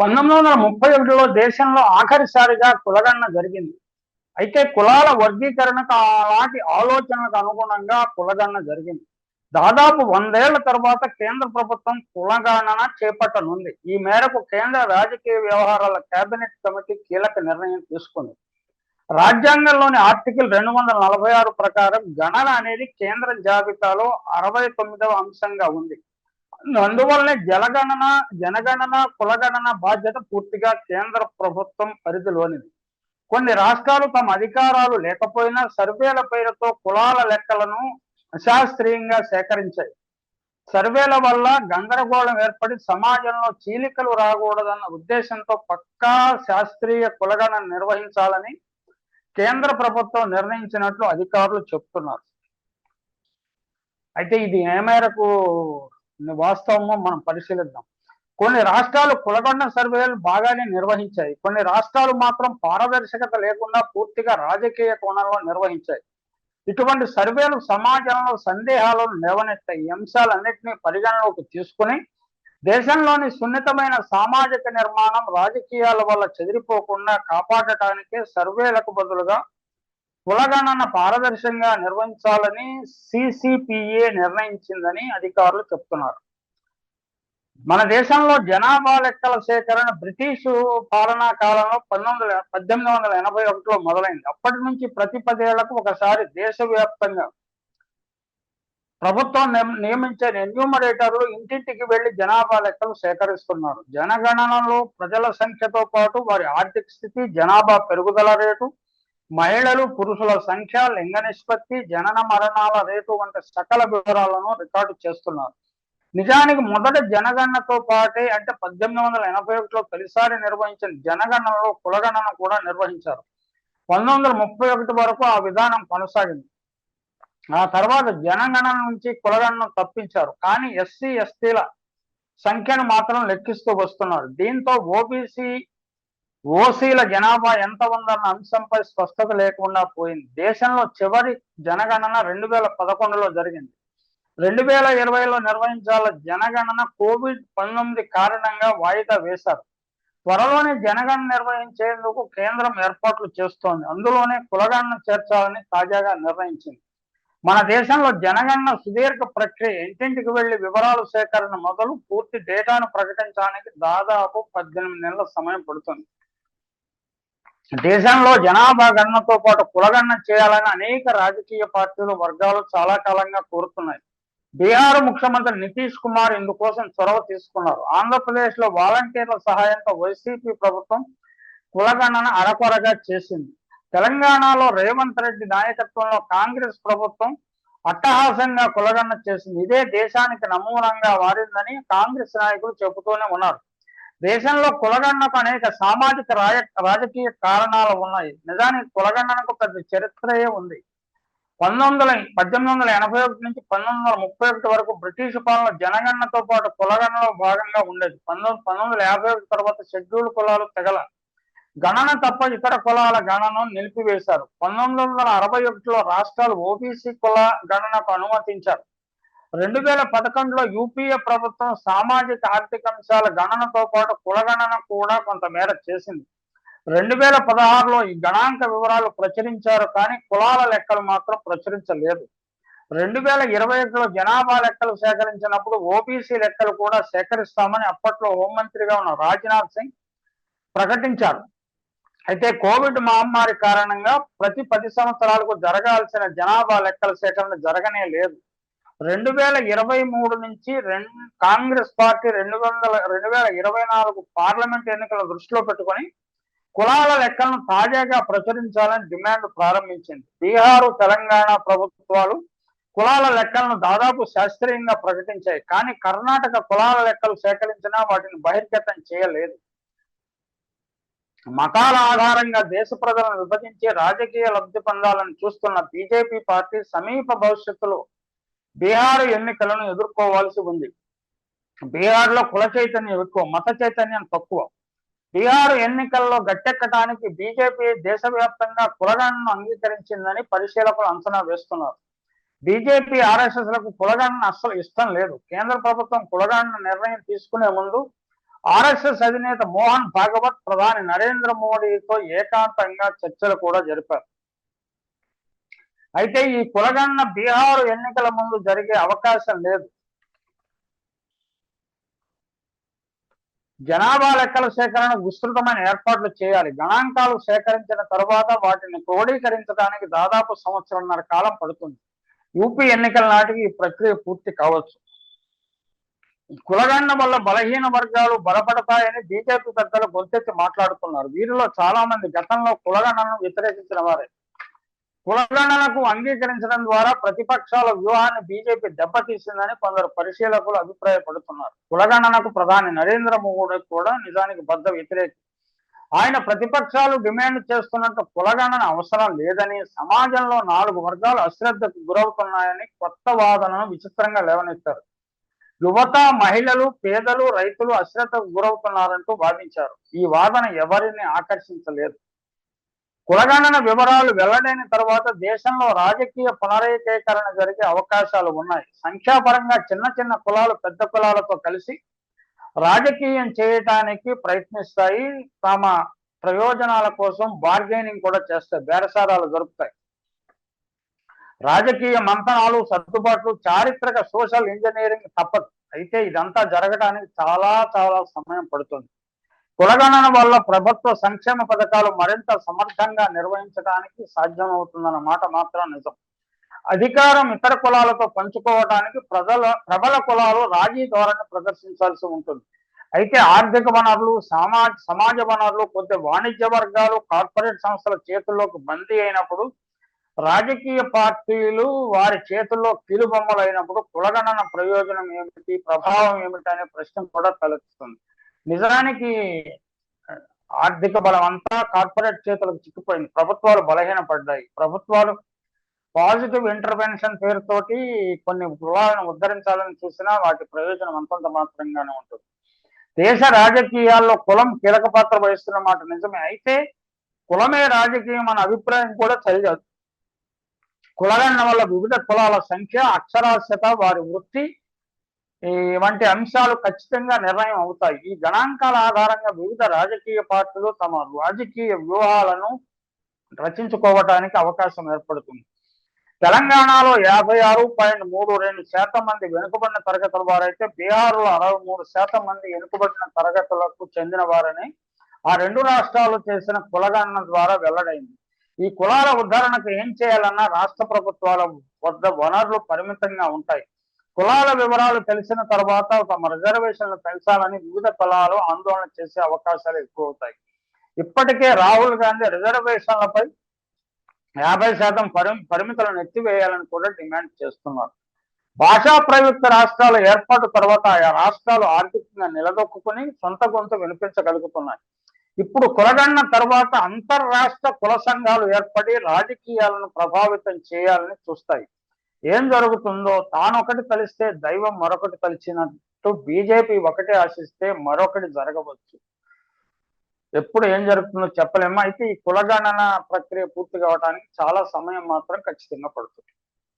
పంతొమ్మిది వందల ముప్పై ఒకటిలో దేశంలో ఆఖరిసారిగా కులగణన జరిగింది. అయితే కులాల వర్గీకరణకు అలాంటి ఆలోచనలకు అనుగుణంగా కులగణన జరిగింది. దాదాపు వందేళ్ళ తర్వాత కేంద్ర ప్రభుత్వం కులగణన చేపట్టనుంది. ఈ మేరకు కేంద్ర రాజకీయ వ్యవహారాల కేబినెట్ కమిటీ కీలక నిర్ణయం తీసుకుంది. రాజ్యాంగంలోని ఆర్టికల్ రెండు వందల నలభై ఆరు ప్రకారం గణన అనేది కేంద్ర జాబితాలో అరవై తొమ్మిదవ అంశంగా ఉంది. అందువల్లనే జలగణన జనగణన కులగణన బాధ్యత పూర్తిగా కేంద్ర ప్రభుత్వం పరిధిలోనిది. కొన్ని రాష్ట్రాలు తమ అధికారాలు లేకపోయినా సర్వేల పేరుతో కులాల లెక్కలను అశాస్త్రీయంగా సేకరించాయి. సర్వేల వల్ల గందరగోళం ఏర్పడి సమాజంలో చీలికలు రాకూడదన్న ఉద్దేశంతో పక్కా శాస్త్రీయ కులగణన నిర్వహించాలని కేంద్ర ప్రభుత్వం నిర్ణయించినట్లు అధికారులు చెప్తున్నారు. అయితే ఇది ఏ మేరకు వాస్తవమో మనం పరిశీలిద్దాం. కొన్ని రాష్ట్రాలు కులగొండ సర్వేలు బాగానే నిర్వహించాయి. కొన్ని రాష్ట్రాలు మాత్రం పారదర్శకత లేకుండా పూర్తిగా రాజకీయ కోణంలో నిర్వహించాయి. ఇటువంటి సర్వేలు సమాజంలో సందేహాలను లేవనెత్తాయి ఈ అంశాలన్నింటినీ పరిగణలోకి తీసుకుని దేశంలోని సున్నితమైన సామాజిక నిర్మాణం రాజకీయాల వల్ల చెదిరిపోకుండా కాపాడటానికే సర్వేలకు బదులుగా కులగణన పారదర్శకంగా నిర్వహించాలని సిసిపిఏ నిర్ణయించిందని అధికారులు చెప్తున్నారు. మన దేశంలో జనాభా లెక్కల సేకరణ బ్రిటిషు పాలనా కాలంలో పంతొమ్మిది పద్దెనిమిది వందల ఎనభై ఒకటిలో మొదలైంది. అప్పటి నుంచి ప్రతి పదేళ్ళకు ఒకసారి దేశవ్యాప్తంగా ప్రభుత్వం నియమించే ఎన్యూమరేటర్లు ఇంటింటికి వెళ్ళి జనాభా లెక్కలు సేకరిస్తున్నారు. జనగణనలో ప్రజల సంఖ్యతో పాటు వారి ఆర్థిక స్థితి జనాభా పెరుగుదల రేటు మహిళలు పురుషుల సంఖ్య లింగ నిష్పత్తి జనన మరణాల రేటు వంటి సకల వివరాలను రికార్డు చేస్తున్నారు. నిజానికి మొదట జనగణనతో పాటే అంటే పద్దెనిమిది వందల ఎనభై ఒకటిలో తొలిసారి నిర్వహించిన జనగణనలో కులగణన కూడా నిర్వహించారు. పంతొమ్మిది వందల ముప్పై ఒకటి వరకు ఆ విధానం కొనసాగింది. ఆ తర్వాత జనగణన నుంచి కులగణన తప్పించారు. కానీ ఎస్సీ ఎస్టీల సంఖ్యను మాత్రం లెక్కిస్తూ వస్తున్నారు. దీంతో ఓబీసీ ఓసీల జనాభా ఎంత ఉందన్న అంశంపై స్పష్టత లేకుండా పోయింది. దేశంలో చివరి జనగణన రెండు వేల పదకొండులో జరిగింది. రెండు వేల ఇరవైలో నిర్వహించాల జనగణన కోవిడ్ పంతొమ్మిది కారణంగా వాయిదా వేశారు. త్వరలోనే జనగణన నిర్వహించేందుకు కేంద్రం ఏర్పాట్లు చేస్తోంది. అందులోనే కులగణన చేర్చాలని తాజాగా నిర్ణయించింది. మన దేశంలో జనగణన సుదీర్ఘ ప్రక్రియ. ఇంటింటికి వెళ్ళి వివరాలు సేకరణ మొదలు పూర్తి డేటాను ప్రకటించడానికి దాదాపు పద్దెనిమిది నెలల సమయం పడుతుంది. దేశంలో జనాభా గణనతో పాటు కులగణన చేయాలని అనేక రాజకీయ పార్టీలు వర్గాలు చాలా కాలంగా కోరుతున్నాయి. బీహార్ ముఖ్యమంత్రి నితీష్ కుమార్ ఇందుకోసం చొరవ తీసుకున్నారు. ఆంధ్రప్రదేశ్లో వాలంటీర్ల సహాయంతో వైసీపీ ప్రభుత్వం కులగణన అరకొరగా చేసింది. తెలంగాణలో రేవంత్ రెడ్డి నాయకత్వంలో కాంగ్రెస్ ప్రభుత్వం అట్టహాసంగా కులగణన చేసింది. ఇదే దేశానికి నమూనంగా మారిందని కాంగ్రెస్ నాయకులు చెబుతూనే ఉన్నారు. దేశంలో కులగండకు అనేక సామాజిక రాజ రాజకీయ కారణాలు ఉన్నాయి. నిజానికి కులగణనకు పెద్ద చరిత్రయే ఉంది. పంతొమ్మిది వందల పద్దెనిమిది వందల ఎనభై ఒకటి నుంచి పంతొమ్మిది వందల ముప్పై ఒకటి వరకు బ్రిటిష్ పాలన జనగణనతో పాటు కులగణనలో భాగంగా ఉండేది. పంతొమ్మిది పంతొమ్మిది వందల యాభై ఒకటి తర్వాత షెడ్యూల్ కులాలు తెగల. గణన తప్ప ఇతర కులాల గణనను నిలిపివేశారు. పంతొమ్మిది వందల అరవై ఒకటిలో రాష్ట్రాలు ఓబీసీ కుల గణనకు అనుమతించారు. రెండు వేల పదకొండులో యూపీఏ ప్రభుత్వం సామాజిక ఆర్థిక అంశాల గణనతో పాటు కులగణన కూడా కొంతమేర చేసింది. రెండు వేల పదహారులో ఈ గణాంక వివరాలు ప్రచురించారు కానీ కులాల లెక్కలు మాత్రం ప్రచురించలేదు. రెండు వేల ఇరవై ఒకటిలో జనాభా లెక్కలు సేకరించినప్పుడు ఓబీసీ లెక్కలు కూడా సేకరిస్తామని అప్పట్లో హోంమంత్రిగా ఉన్న రాజ్నాథ్ సింగ్ ప్రకటించారు. అయితే కోవిడ్ మహమ్మారి కారణంగా ప్రతి పది సంవత్సరాలకు జరగాల్సిన జనాభా లెక్కల సేకరణ జరగనే లేదు. రెండు వేల ఇరవై మూడు నుంచి రెండు కాంగ్రెస్ పార్టీ రెండు వందల రెండు వేల ఇరవై నాలుగు పార్లమెంట్ ఎన్నికల దృష్టిలో పెట్టుకొని కులాల లెక్కలను తాజాగా ప్రచురించాలని డిమాండ్ ప్రారంభించింది. బీహారు తెలంగాణ ప్రభుత్వాలు కులాల లెక్కలను దాదాపు శాస్త్రీయంగా ప్రకటించాయి కానీ కర్ణాటక కులాల లెక్కలు సేకరించినా వాటిని బహిర్గతం చేయలేదు. మతాల ఆధారంగా దేశ ప్రజలను విభజించి రాజకీయ లబ్ధి పొందాలని చూస్తున్న బీజేపీ పార్టీ సమీప భవిష్యత్తులో బీహార్ ఎన్నికలను ఎదుర్కోవాల్సి ఉంది. బీహార్లో కుల చైతన్యం ఎక్కువ మత చైతన్యం తక్కువ. బీహార్ ఎన్నికల్లో గట్టెక్కటానికి బీజేపీ దేశవ్యాప్తంగా కులగణను అంగీకరించిందని పరిశీలకులు అంచనా వేస్తున్నారు. బీజేపీ ఆర్ఎస్ఎస్లకు కులగణన అస్సలు ఇష్టం లేదు. కేంద్ర ప్రభుత్వం కులగణన నిర్ణయం తీసుకునే ముందు ఆర్ఎస్ఎస్ అధినేత మోహన్ భాగవత్ ప్రధాని నరేంద్ర మోడీతో ఏకాంతంగా చర్చలు కూడా జరిపారు. అయితే ఈ కులగన్న బీహార్ ఎన్నికల ముందు జరిగే అవకాశం లేదు. జనాభా లెక్కల సేకరణ విస్తృతమైన ఏర్పాట్లు చేయాలి. గణాంకాలు సేకరించిన తర్వాత వాటిని క్రోడీకరించడానికి దాదాపు సంవత్సరంన్నర కాలం పడుతుంది. యూపీ ఎన్నికల నాటికి ఈ ప్రక్రియ పూర్తి కావచ్చు. కులగండ వల్ల బలహీన వర్గాలు బలపడతాయని బీజేపీ పెద్దలు గొంతెత్తి మాట్లాడుతున్నారు. వీరిలో చాలా మంది గతంలో కులగణను వ్యతిరేకించిన వారే. కులగణనకు అంగీకరించడం ద్వారా ప్రతిపక్షాల వ్యూహాన్ని బీజేపీ దెబ్బతీసిందని కొందరు పరిశీలకులు అభిప్రాయపడుతున్నారు. కులగణనకు ప్రధాని నరేంద్ర మోడీ కూడా నిజానికి బద్ద వ్యతిరేకి. ఆయన ప్రతిపక్షాలు డిమాండ్ చేస్తున్నట్టు కులగణన అవసరం లేదని సమాజంలో నాలుగు వర్గాలు అశ్రద్ధకు గురవుతున్నాయని కొత్త వాదనను విచిత్రంగా లేవనెత్తారు. యువత మహిళలు పేదలు రైతులు అశ్రద్ధకు గురవుతున్నారంటూ వాదించారు. ఈ వాదన ఎవరిని ఆకర్షించలేదు. కులగణన వివరాలు వెల్లడైన తర్వాత దేశంలో రాజకీయ పునరేకీకరణ జరిగే అవకాశాలు ఉన్నాయి. సంఖ్యాపరంగా చిన్న చిన్న కులాలు పెద్ద కులాలతో కలిసి రాజకీయం చేయటానికి ప్రయత్నిస్తాయి. తమ ప్రయోజనాల కోసం బార్గెనింగ్ కూడా చేస్తాయి బేరసారాలు జరుపుతాయి రాజకీయ మంతనాలు సర్దుబాట్లు చారిత్రక సోషల్ ఇంజనీరింగ్ తప్పదు. అయితే ఇదంతా జరగడానికి చాలా చాలా సమయం పడుతుంది. కులగణన వల్ల ప్రభుత్వ సంక్షేమ పథకాలు మరింత సమర్థంగా నిర్వహించడానికి సాధ్యమవుతుందన్న మాట మాత్రం నిజం. అధికారం ఇతర కులాలతో పంచుకోవడానికి ప్రజల ప్రబల కులాలు రాజీ ధోరణి ప్రదర్శించాల్సి ఉంటుంది. అయితే ఆర్థిక వనరులు సమాజ సమాజ వనరులు కొద్ది వాణిజ్య వర్గాలు కార్పొరేట్ సంస్థల చేతుల్లోకి బందీ అయినప్పుడు రాజకీయ పార్టీలు వారి చేతుల్లో కీలుబొమ్మలు అయినప్పుడు కులగణన ప్రయోజనం ఏమిటి ప్రభావం ఏమిటి అనే ప్రశ్న కూడా తలెత్తుతుంది. నిజానికి ఆర్థిక బలం అంతా కార్పొరేట్ చేతులకు చిక్కిపోయింది. ప్రభుత్వాలు బలహీనపడ్డాయి ప్రభుత్వాలు పాజిటివ్ ఇంటర్వెన్షన్ పేరుతోటి కొన్ని కులాలను ఉద్ధరించాలని చూసినా వాటి ప్రయోజనం అంతంత మాత్రంగానే ఉంటుంది. దేశ రాజకీయాల్లో కులం కీలక పాత్ర వహిస్తున్న మాట నిజమే. అయితే కులమే రాజకీయం అనే అభిప్రాయం కూడా సరికాదు. కులగండం వల్ల వివిధ కులాల సంఖ్య అక్షరాస్యత వారి వృత్తి వంటి అంశాలు ఖచ్చితంగా నిర్ణయం అవుతాయి. ఈ గణాంకాల ఆధారంగా వివిధ రాజకీయ పార్టీలు తమ రాజకీయ వ్యూహాలను రచించుకోవటానికి అవకాశం ఏర్పడుతుంది. తెలంగాణలో యాభై ఆరు పాయింట్ మూడు రెండు శాతం మంది వెనుకబడిన తరగతుల వారైతే బీహార్లో అరవై మూడు శాతం మంది వెనుకబడిన తరగతులకు చెందిన వారని ఆ రెండు రాష్ట్రాలు చేసిన కులగణన ద్వారా వెల్లడైంది. ఈ కులాల ఉద్ధరణకు ఏం చేయాలన్నా రాష్ట్ర ప్రభుత్వాల వద్ద వనరులు పరిమితంగా ఉంటాయి. కులాల వివరాలు తెలిసిన తర్వాత తమ రిజర్వేషన్లు పెంచాలని వివిధ కులాలు ఆందోళన చేసే అవకాశాలు ఎక్కువ అవుతాయి ఇప్పటికే రాహుల్ గాంధీ రిజర్వేషన్లపై యాభై శాతం పరి పరిమితులను ఎత్తివేయాలని కూడా డిమాండ్ చేస్తున్నారు. భాషా ప్రయుక్త రాష్ట్రాల ఏర్పాటు తర్వాత ఆయా రాష్ట్రాలు ఆర్థికంగా నిలదొక్కుని సొంత గొంతు వినిపించగలుగుతున్నాయి. ఇప్పుడు కులగన్న తర్వాత అంతర్రాష్ట్ర కుల సంఘాలు ఏర్పడి రాజకీయాలను ప్రభావితం చేయాలని చూస్తాయి. ఏం జరుగుతుందో తానొకటి కలిస్తే దైవం మరొకటి కలిసినట్టు బీజేపీ ఒకటి ఆశిస్తే మరొకటి జరగవచ్చు. ఎప్పుడు ఏం జరుగుతుందో చెప్పలేము. అయితే ఈ కులగణన ప్రక్రియ పూర్తి కావడానికి చాలా సమయం మాత్రం ఖచ్చితంగా పడుతుంది.